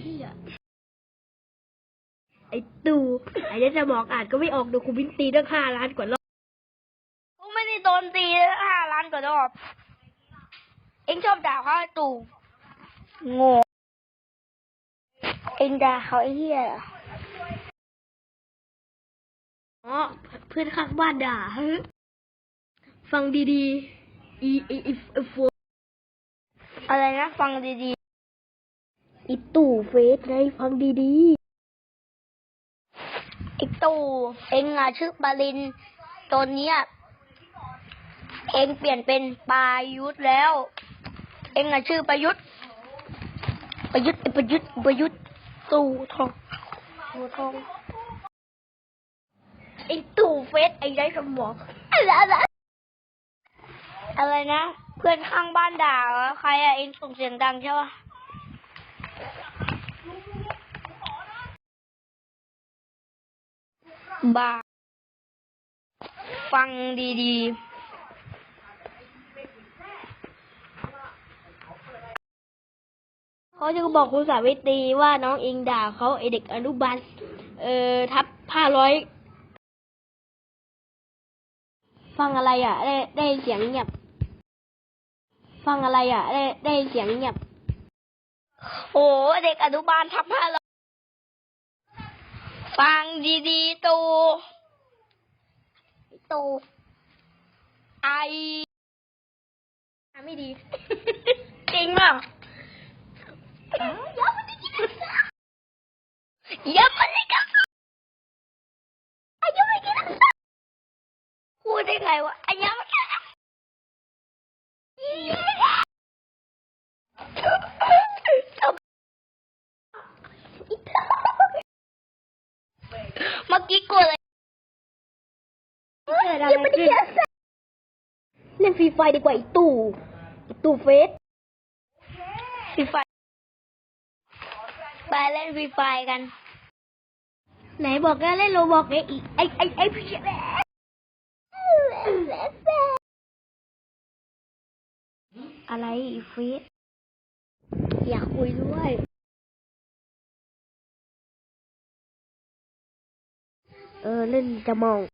เฮียไอ้ตู่ไอ้เนี่ยจะบอกอ่านก็ไม่ออกดูคุณวินตีตั้งห้าล้านกว่ารอบกูไม่ได้โดนตีห้าล้านกว่ารอบ เอ็งชอบด่าเขาไอ้ตู่โง่เอ็งด่าเขาไอ้เหี้ยเหรออ๋อเพื่อนข้างบ้านด่าฮะฟังดีๆอีอีอีอีโฟอะไรนะ ฟังดีอี ตู่เฟสไงฟังดีๆไอตู่เองอะชื่อปารินตอนเนี้ยเองเปลี่ยนเป็นปายุทธแล้ว เองอะชื่อประยุทธ์ประยุทธ์อ้ประยุทธ์ประยุทธ์ตู่ทองตู่ทองไอตู่เฟสไอ้ไรสมองอะไรนะอะไรนะ เพื่อนข้างบ้านด่าใครอะเองส่งเสียงดังใช่ปะ บ้าฟังดีๆเขาจะบอกคุณสาวิตรีว่าน้องเองด่าเขาไอเด็กอนุบาลเอ่อทับห้าร้อย ฟังอะไรอะ ได้ได้เสียงเงียบ ฟังอะไรอะ ได้ได้เสียงเงียบ โอ้เด็กอนุบาลทับห้าแล้วฟังดีๆตูโตไอไม่ดี จริงเปล่าอย่ามาเล่นกับอายุไม่กี่นักพูดได้ไงวะอายุไม่กี่นัก เมื่อกี้กลัวเลยเกิดอะไรขึ้นเล่นฟรีไฟดีกว่าไอีตู่ไอีตู่เฟสฟรีไฟไปเล่นฟรีไฟกัน ไหนบอกว่าเล่นโรบอกไงอีกไอไอไอพี่แม่อะไรอีเฟสอยากคุยด้วย Ờ, lên chào mừng